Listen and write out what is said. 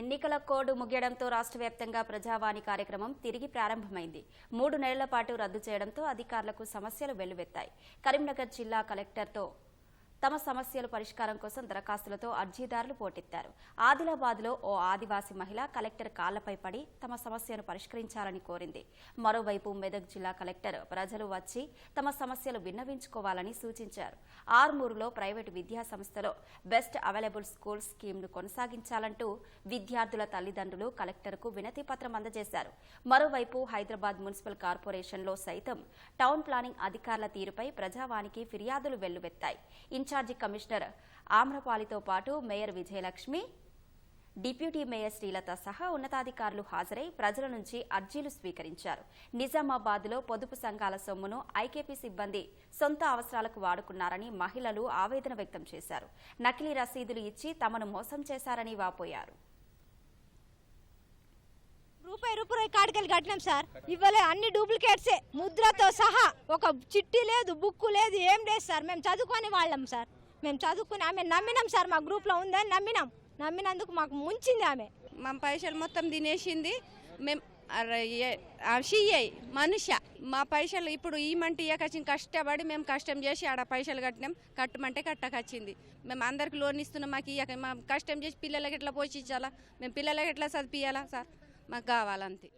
ఎన్నికల కోడ్ ముగియడంతో రాష్ట్ర వ్యాప్తంగా ప్రజావాణి కార్యక్రమం తిరిగి ప్రారంభమైంది. మూడు నెలల పాటు రద్దు చేయడంతో అధికారులకు సమస్యలు వెల్లువెత్తాయి. కరీంనగర్ జిల్లా కలెక్టర్తో తమ సమస్యల పరిష్కారం కోసం దరఖాస్తులతో అర్జీదారులు పోటెత్తారు. ఆదిలాబాద్లో ఓ ఆదివాసీ మహిళ కలెక్టర్ కాళ్ళపై పడి తమ సమస్యను పరిష్కరించాలని కోరింది. మరోవైపు మెదక్ జిల్లా కలెక్టర్ ప్రజలు వచ్చి తమ సమస్యలు విన్నవించుకోవాలని సూచించారు. ఆర్మూరులో ప్రైవేటు విద్యా సంస్థలో బెస్ట్ అవైలబుల్ స్కూల్ స్కీమ్ను కొనసాగించాలంటూ విద్యార్థుల తల్లిదండ్రులు కలెక్టర్కు వినతి పత్రం అందజేశారు. మరోవైపు హైదరాబాద్ మున్సిపల్ కార్పొరేషన్లో సైతం టౌన్ ప్లానింగ్ అధికారుల తీరుపై ప్రజావానికి ఫిర్యాదులు వెల్లువెత్తాయి. ఇన్ఛార్జి కమిషనర్ ఆమ్రపాలితో పాటు mayor Vijayalakshmi deputy mayor Srilatha సహా ఉన్నతాధికారులు హాజరై ప్రజల నుంచి అర్జీలు స్వీకరించారు. నిజామాబాద్లో పొదుపు సంఘాల సొమ్మును ఐకేపీ సిబ్బంది సొంత అవసరాలకు వాడుకున్నారని మహిళలు ఆవేదన వ్యక్తం చేశారు. నకిలీ రసీదులు ఇచ్చి తమను మోసం చేశారని వాపోయారు. రూపాయి కట్టినాం సార్? ఇవ్వలే అన్ని డూప్లికేట్సే. ముద్రతో సహా. ఒక చిట్టి లేదు బుక్కు లేదు ఏం లేదు సార్. మేము చదువుకొని వాళ్ళం సార్. మేము చదువుకుని ఆమె నమ్మినాం సార్ మా గ్రూప్లో ఉందని నమ్మినాం. నమ్మినందుకు మాకు ముంచింది ఆమె. మా పైసలు మొత్తం తినేసింది. మేము షియ్యై మనుష్య మా పైసలు ఇప్పుడు ఈమంటే ఇయ్యకొచ్చింది కష్టపడి మేము కష్టం చేసి ఆడ పైసలు కట్టినాం. కట్టమంటే కట్టకొచ్చింది. మేము అందరికి లోన్ ఇస్తున్నాం మాకు ఇయ్యక. మా కష్టం చేసి పిల్లలకి ఎట్లా పోషించాలా? మేము పిల్లలకి ఎట్లా చదివియాలా సార్? మాకు కావాలంతే.